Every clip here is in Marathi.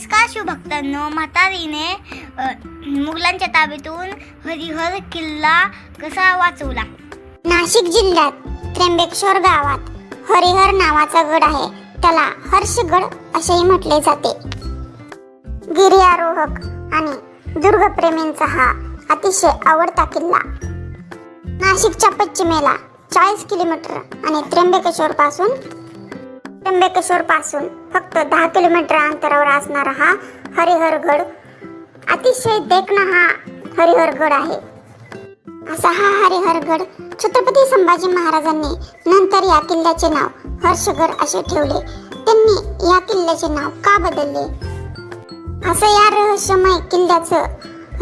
नमस्कार शिवभक्तांनो म्हातारीने मुघलांच्या ताब्यातून हरिहर किल्ला कसा वाचवला? नाशिक जिल्ह्यात त्र्यंबकेश्वर गावात हरिहर नावाचा गड आहे. त्याला हर्षगड असेही म्हटले जाते. गिर्यारोहक आणि दुर्गप्रेमींचा हा अतिशय आवडता किल्ला. नाशिकच्या पश्चिमेला चाळीस किलोमीटर आणि त्र्यंबकेश्वर पासून त्र्यंबकेश्वर पासून फक्त दहा किलोमीटर अंतरावर असणारा हा हरिहरगड अतिशय देखणा हा हरिहरगड आहे. असा हा हरिहरगड छत्रपती संभाजी महाराजांनी नंतर या किल्ल्याचे नाव हर्षगड असे ठेवले. त्यांनी या किल्ल्याचे नाव का बदलले? असं या रहस्यमय किल्ल्याचं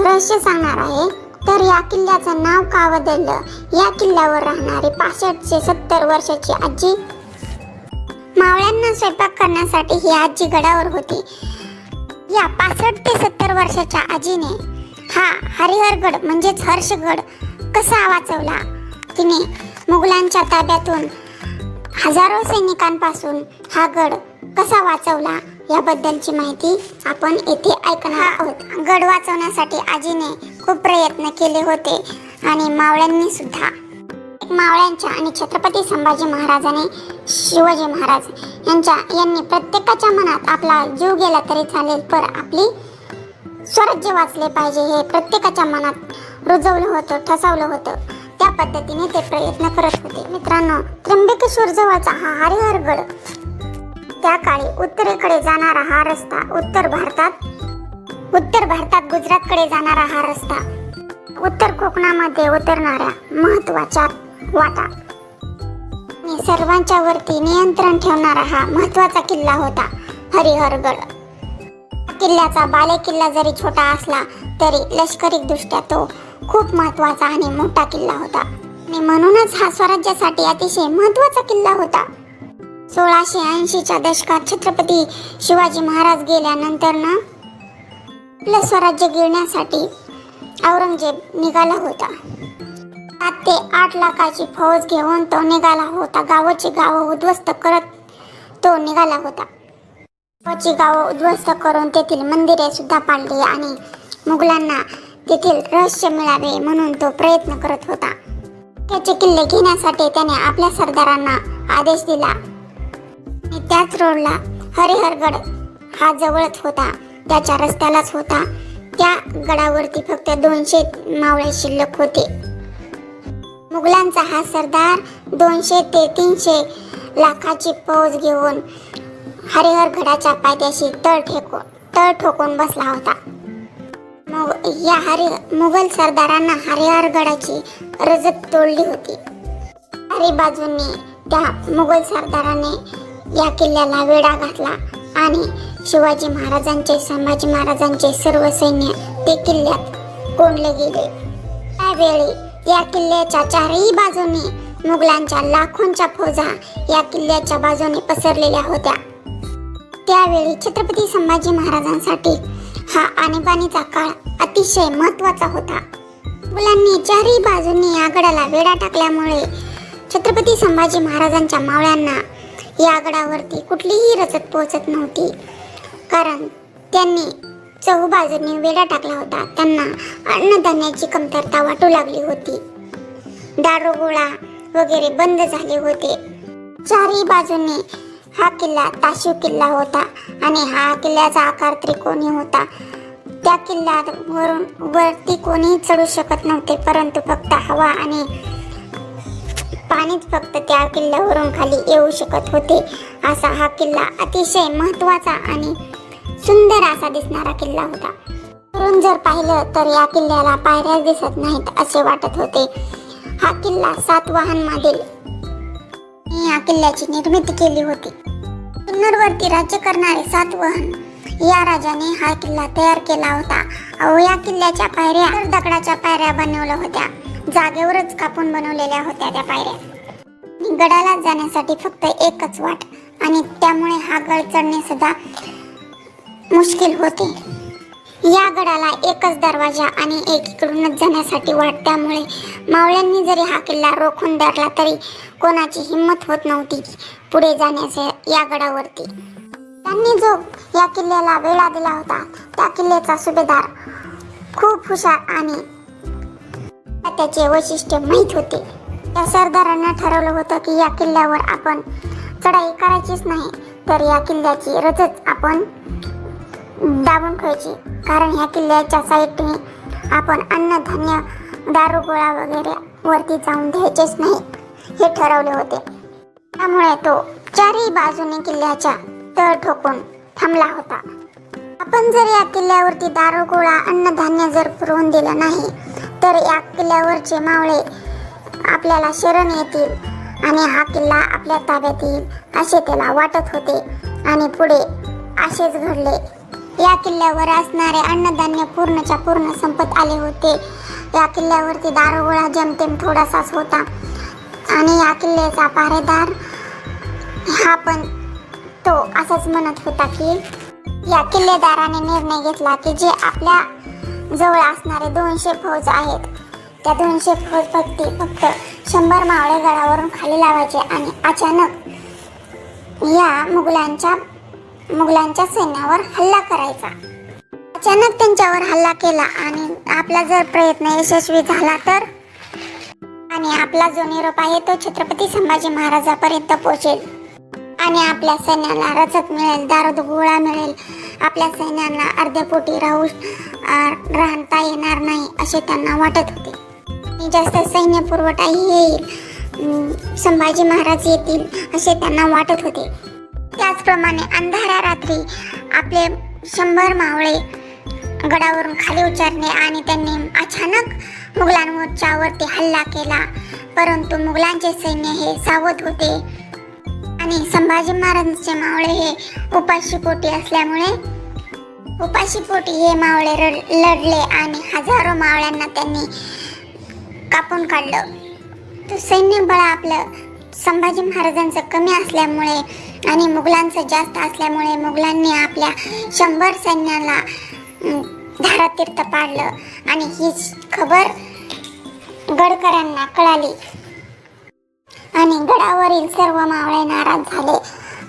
रहस्य सांगणार आहे तर या किल्ल्याचं नाव का बदललं? या किल्ल्यावर राहणारी पासष्टशे सत्तर वर्षाची आजी मावळ्यांना स्वयंपाक करण्यासाठी ही आजी गडावर होती. या पासष्ट ते सत्तर वर्षाच्या आजीने हा हरिहरगड म्हणजेच हर्षगड कसा वाचवला? तिने मुघलांच्या ताब्यातून हजारो सैनिकांपासून हा गड कसा वाचवला याबद्दलची माहिती आपण येथे ऐकणार आहोत. गड वाचवण्यासाठी आजीने खूप प्रयत्न केले होते आणि मावळ्यांनी सुद्धा मावळ्यांच्या आणि छत्रपती संभाजी महाराजांनी शिवाजी महाराज यांच्या यांनी प्रत्येकाच्या मनात आपला जीव गेला तरी चालेल पर आपली स्वराज्य वाचले पाहिजे हे प्रत्येकाच्या मनात रुजवलं होतं ठसवलं होतं. त्या पद्धतीने ते प्रयत्न करत होते. मित्रांनो त्र्यंबकेश्वर जवळचा हा हरिहरगड त्या काळी उत्तरेकडे जाणारा हा रस्ता उत्तर भारतात उत्तर भारतात गुजरातकडे जाणारा हा रस्ता उत्तर कोकणामध्ये उतरणाऱ्या महत्त्वाच्या वाटा. आणि सर्वांच्या वरती नियंत्रण ठेवणारा हा महत्त्वाचा किल्ला होता. हरिहरगड किल्ल्याचा बाले किल्ला जरी छोटा असला तरी लष्करी दृष्ट्या तो खूप महत्त्वाचा आणि मोठा किल्ला होता. आणि म्हणूनच हा स्वराज्यासाठी अतिशय महत्त्वाचा किल्ला होता. सोळाशे ऐंशीच्या दशकात छत्रपती शिवाजी महाराज गेल्यानंतर ना आपलं स्वराज्य गिळण्यासाठी औरंगजेब निघाला होता. सात ते आठ लाखाची फौज घेऊन तो निघाला होता. गावाची गावं उद्ध्वस्त करत तो निघाला होता. गावाची गावं उद्ध्वस्त करून तेथील मंदिरे सुद्धा पाडली आणि मुघलांना तेथील रहस्य मिळावे म्हणून तो प्रयत्न करत होता. त्याचे किल्ले घेण्यासाठी त्याने आपल्या सरदारांना आदेश दिला. आणि त्याच रोडला हरिहरगड हा जवळच होता. त्याच्या रस्त्यालाच होता. त्या गडावरती फक्त दोनशे मावळे शिल्लक होते. मुघलांचा हा सरदार दोनशे ते तीनशे लाखाची फौज घेऊन हरिहरगडाच्या पायथ्याशी तळ ठेकून तळ ठोकून बसला होता. मग या हरि मुघल सरदारांना हरिहरगडाची रजत तोडली होती. हरी बाजूंनी त्या मुघल सरदाराने या किल्ल्याला वेढा घातला आणि शिवाजी महाराजांचे संभाजी महाराजांचे सर्व सैन्य ते किल्ल्यात कोंडले गेले. त्यावेळी या किल्ल्याच्या चारही बाजूने मुघलांच्या लाखोंच्या फौजा या किल्ल्याच्या बाजूने पसरलेल्या होत्या. त्यावेळी छत्रपती संभाजी महाराजांसाठी हा आणीबाणीचा काळ अतिशय महत्त्वाचा होता. मुलांनी चारही बाजूंनी या गडाला वेढा टाकल्यामुळे छत्रपती संभाजी महाराजांच्या मावळ्यांना या गडावरती कुठलीही रचत पोहोचत नव्हती. कारण त्यांनी चहूबाजूंनी वेढा टाकला होता. त्यांना अन्नधान्याची कमतरता वाटू लागली होती. दारोगोळा वगैरे बंद झाले होते. चारही बाजूंनी हा किल्ला ताशिव किल्ला होता आणि हा किल्ल्याचा आकार त्रिकोणी होता. त्या किल्ल्यावरून वरती कोणीही चढू शकत नव्हते परंतु फक्त हवा आणि पाणीच फक्त त्या किल्ल्यावरून खाली येऊ शकत होते. असा हा किल्ला अतिशय महत्त्वाचा आणि सुंदर असा दिसणारा किल्ला होता. वरून जर पाहिलं तर या किल्ल्याला पायऱ्या दिसत नाहीत असे वाटत होते. हा किल्ला सातवाहनमधील या किल्ल्याची निर्मिती केली होती. किन्नरवरती राज्य करणारे सातवाहन या राजाने हा किल्ला तयार केला होता. अहो या किल्ल्याच्या पायऱ्या दगडाच्या पायऱ्या बनवल्या होत्या. जागेवरच कापून बनवलेल्या होत्या त्या पायऱ्या. गडाला जाण्यासाठी फक्त एकच वाट आणि त्यामुळे हा गड चढणे सुद्धा मुश्किल होते. या गडाला एकच दरवाजा आणि एकीकडूनच जाण्यासाठी वाट. त्यामुळे मावळ्यांनी जरी हा किल्ला रोखून धरला तरी कोणाची हिंमत होत नव्हती पुढे जाण्याचे या गडावरती. त्यांनी जो या किल्ल्याला वेळा दिला होता त्या किल्ल्याचा सुभेदार खूप हुशार आणि त्याचे वैशिष्ट्य माहीत होते. त्या सरदारांना ठरवलं होतं की या किल्ल्यावर आपण चढाई करायचीच नाही तर या किल्ल्याची रजत आपण दाबून ठेवायची कारण ह्या किल्ल्याच्या साईडने आपण अन्नधान्य दारू गोळा वगैरे वरती जाऊन द्यायचेच नाही. हे ठरवले होते. त्यामुळे तो चारही बाजूने किल्ल्याच्या तळ ठोकून थांबला होता. आपण जर या किल्ल्यावरती दारू गोळा अन्नधान्य जर पुरवून दिलं नाही तर या किल्ल्यावरचे मावळे आपल्याला शरण येतील आणि हा किल्ला आपल्या ताब्यात येईल असे त्याला वाटत होते आणि पुढे असेच घडले. या किल्ल्यावर असणारे अन्नधान्य पूर्णच्या पूर्ण संपत आले होते. या किल्ल्यावरती दारोगोळा जमतेम थोडासाच होता. आणि या किल्ल्याचा पारेदार हा पण तो असंच म्हणत होता की या किल्लेदाराने निर्णय घेतला की जे आपल्या जवळ असणारे दोनशे फौज आहेत त्या दोनशे फौज फक्त फक्त शंभर मावळे गडावरून खाली लावायचे आणि अचानक या मुघलांच्या मुघलांच्या सैन्यावर हल्ला करायचा. अचानक त्यांच्यावर हल्ला केला आणि आपला जर प्रयत्न यशस्वी झाला तर? आणि आपला जो निरोप आहे तो छत्रपती संभाजी महाराजापर्यंत पोहोचेल. आणि आपल्या सैन्याला रचक मिळेल दारू गोळा मिळेल. आपल्या सैन्याला अर्धेपोटी राहू राहता येणार नाही असे त्यांना वाटत होते. जास्त सैन्य पुरवठाही येईल. संभाजी महाराज येतील असे त्यांना वाटत होते. त्याचप्रमाणे अंधारा रात्री आपले शंभर मावळे गडावरून खाली उतरणे आणि त्यांनी अचानक मुघलांवरच्यावरती हल्ला केला. परंतु मुघलांचे सैन्य हे सावध होते. आणि संभाजी महाराजांचे मावळे हे उपाशी पोटी असल्यामुळे उपाशी पोटी हे मावळे लढले आणि हजारो मावळ्यांना त्यांनी कापून काढलं. तर सैन्य बळ आपलं संभाजी महाराजांचं कमी असल्यामुळे आणि मुघलांचं जास्त असल्यामुळे मुघलांनी आपल्या शंभर सैन्याला धारातीर्थ पाडलं. आणि ही खबर गडकरांना कळाली. आणि गडावरील सर्व मावळे नाराज झाले.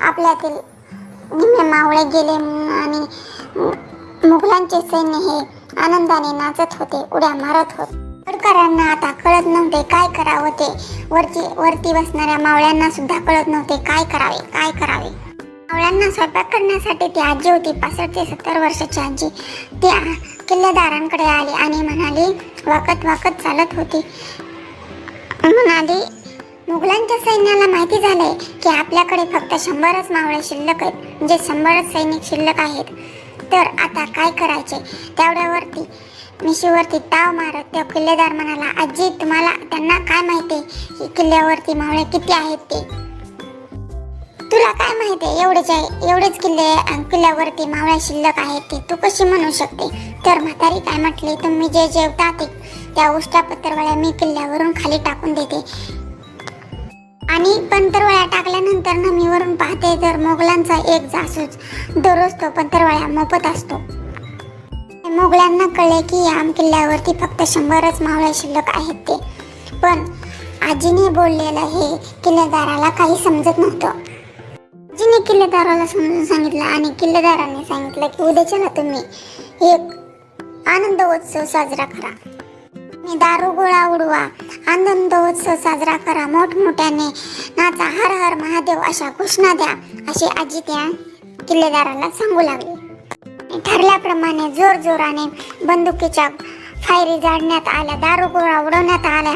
आपल्यातील निम्मे मावळे गेले आणि मुघलांचे सैन्य हे आनंदाने नाचत होते उड्या मारत होते. गडकरांना आता कळत नव्हते काय करावं ते. वरती वरती बसणाऱ्या मावळ्यांना सुद्धा कळत नव्हते काय करावे काय करावे. मावळ्यांना स्वयंपाक करण्यासाठी ती आजी होती पासष्ट ते सत्तर वर्षाची आजी. ती किल्लेदारांकडे आली आणि म्हणाली वाकत वाकत चालत होती. म्हणाली मुघलांच्या सैन्याला माहिती झालंय की आपल्याकडे फक्त शंभरच मावळे शिल्लक आहेत म्हणजे शंभरच सैनिक शिल्लक आहेत. तर आता काय करायचे? तेवढ्यावरती मिशीवरती ताव मारत त्या किल्लेदार म्हणाला आजी तुम्हाला त्यांना काय माहिती? की किल्ल्यावरती मावळे किती आहेत ते? तुला काय माहिती? आहे एवढेच आहे एवढेच किल्ले किल्ल्यावरती मावळ्या शिल्लक आहेत ते. तू कशी म्हणू शकते? तर म्हातारी काय म्हटली? तुम्ही जे जेवता ते त्या उष्ट्या पत्रवळ्या मी किल्ल्यावरून खाली टाकून देते. आणि पंतरवळ्या टाकल्यानंतर ना मी वरून पाहते तर मोगलांचा एक जासूस दररोज तो पंतरवळ्या मोफत असतो. मुघलांना कळले की या किल्ल्यावरती फक्त शंभरच मावळे शिल्लक आहेत ते. पण आजीने बोललेलं हे किल्लेदाराला काही समजत नव्हतं. आजीने किल्लेदाराला समजून सांगितलं आणि किल्लेदाराने सांगितलं की उद्याच्याला तुम्ही. एक आनंद उत्सव साजरा करा. मी दारू गोळा उडवा. आनंद उत्सव साजरा करा. मोठमोठ्याने नाचा हर हर महादेव अशा घोषणा द्या. अशी आजी त्या किल्लेदाराला सांगू लागली. ठरल्याप्रमाणे जोर जोराने बंदुकीच्या फायरी जाडण्यात आल्या दारू गोळा उडवण्यात आल्या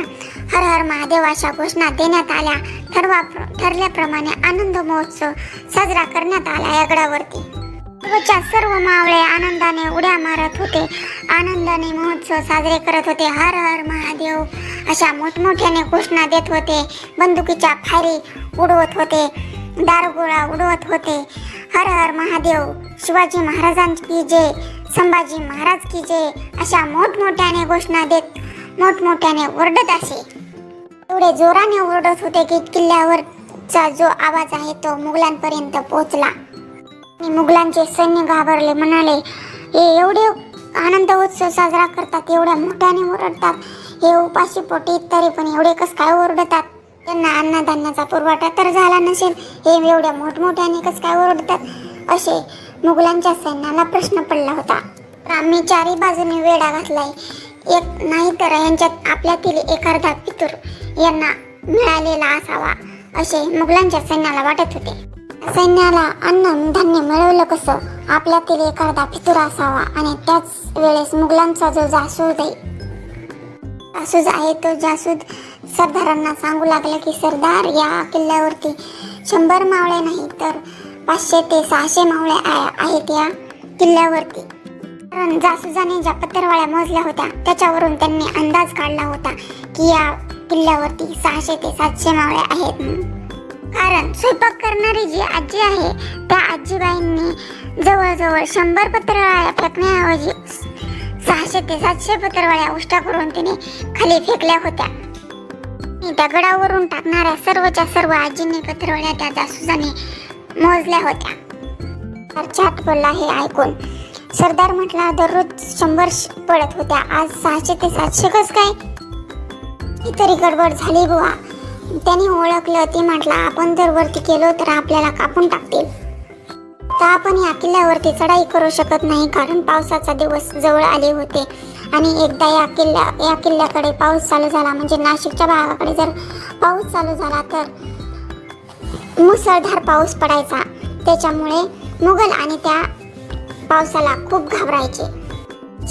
हर हर महादेव अशा घोषणा देण्यात आल्या ठरवा ठरल्याप्रमाणे आनंद महोत्सव साजरा करण्यात आला या गडावरती सर्व मावळे आनंदाने उड्या मारत होते. आनंदाने महोत्सव साजरे करत होते. हर हर महादेव अशा मोठमोठ्याने घोषणा देत होते. बंदुकीच्या फायरी उडवत होते. दारुगोळा उडवत होते. हर हर महादेव शिवाजी महाराजांची जय संभाजी महाराज की जय अशा मोठमोठ्याने घोषणा देत मोठमोठ्याने ओरडत असे. एवढे जोराने ओरडत होते की किल्ल्यावरचा जो आवाज आहे तो मुघलांपर्यंत पोहोचला. आणि मुघलांचे सैन्य घाबरले म्हणाले हे एवढे आनंद उत्सव साजरा करतात एवढ्या मोठ्याने ओरडतात हे उपाशी पोटी तरी पण एवढे कस काय ओरडतात? त्यांना अन्नधान्याचा पुरवठा तर झाला नसेल हे एवढ्या मोठमोठ्याने कस काय ओरडतात? असे मुघलांच्या सैन्याला प्रश्न पडला होता. तर आम्ही चारी बाजूने वेढा घातलाय. एक नाही तर यांच्यात आपल्यातील एखादा पितूर यांना मिळालेला असावा असे मुघलांच्या सैन्याला वाटत होते. सैन्याला अन्न धान्य मिळवलं कसं? आपल्यातील एखादा फितूर असावा आणि त्याच वेळेस मुघलांचा जो जासूद आहे जासूद आहे तो जासूद सरदारांना सांगू लागला की सरदार या किल्ल्यावरती शंभर मावळे नाही तर पाचशे ते सहाशे मावळ्या आहेत या किल्ल्यावरती. कारण जासूजाने ज्या पत्तरवाळ्या मोजल्या होत्या त्याच्यावरून त्यांनी अंदाज काढला होता की या किल्ल्यावरती सहाशे ते सातशे मावळ्या आहेत. कारण स्वयंपाक करणारी जी आजी आहे त्या आजीबाईंनी जवळजवळ शंभर पत्रवाळ्या फेकण्याऐवजी सहाशे ते सातशे पत्रवाळ्या उष्टा करून तिने खाली फेकल्या होत्या. दगडावरून टाकणाऱ्या सर्वच्या सर्व आजींनी पत्रवाळ्या त्या जासूजाने मोजल्या होत्या. चर्चात बोलला हे ऐकून. सरदार म्हटला दररोज शंभर पडत होत्या. आज सहाशे ते सातशे कस काय? तरी गडबड झाली बुवा. त्याने ओळखलं. ते म्हटलं आपण जर वरती केलो तर आपल्याला कापून टाकतील. तर आपण या किल्ल्यावरती चढाई करू शकत नाही कारण पावसाचा दिवस जवळ आले होते. आणि एकदा या किल्ल्या या किल्ल्याकडे पाऊस चालू झाला म्हणजे नाशिकच्या भागाकडे जर पाऊस चालू झाला तर मुसळधार पाऊस पडायचा. त्याच्यामुळे मुघल आणि त्या पावसाला खूप घाबरायचे.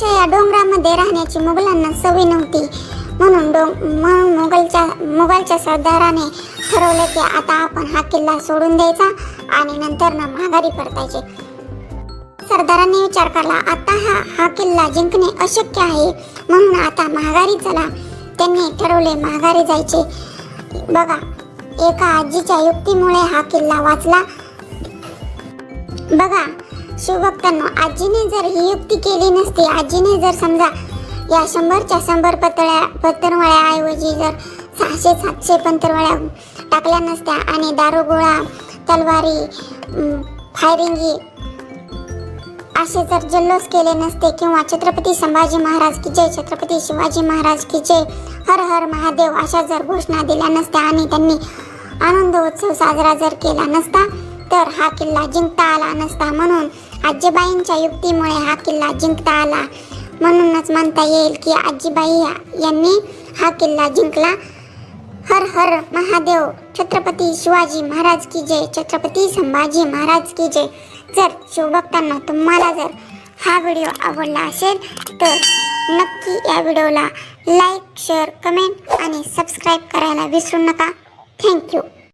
या डोंगरामध्ये राहण्याची मुघलांना सवय नव्हती. म्हणून डोंग म्हणून मुघलच्या मुघलच्या सरदाराने ठरवलं की आता आपण हा किल्ला सोडून द्यायचा आणि नंतर ना माघारी परतायचे. सरदाराने विचार केला आता हा हा किल्ला जिंकणे अशक्य आहे. म्हणून आता माघारी चला. त्यांनी ठरवले माघारी जायचे. बघा एका आजीच्या युक्तीमुळे हा किल्ला वाचला. बघा शिवभक्तांनो आजीने जर ही युक्ती केली नसती आजीने जर समजा या शंभरच्या शंभर पतळ्या पत्तरवळ्याऐवजी जर सहाशे सातशे पंतरवळ्या टाकल्या नसत्या आणि दारुगोळा तलवारी फायरिंगी असे जर जल्लोष केले नसते किंवा छत्रपती संभाजी महाराज की जय छत्रपती शिवाजी महाराज की जय हर हर महादेव अशा जर घोषणा दिल्या नसत्या आणि त्यांनी आनंद उत्सव साजरा जर केला नसता तर हा किल्ला जिंकता आला नसता. म्हणून आजीबाईंच्या युक्तीमुळे हा किल्ला जिंकता आला. म्हणूनच म्हणता येईल की आजीबाई यांनी हा किल्ला जिंकला. हर हर महादेव छत्रपती शिवाजी महाराज की जय छत्रपती संभाजी महाराज की जय. जर शिवभक्तांना तुम्हाला जर हा व्हिडिओ आवडला असेल तर नक्की या व्हिडिओला लाईक शेअर कमेंट आणि सबस्क्राईब करायला विसरू नका. थँक्यू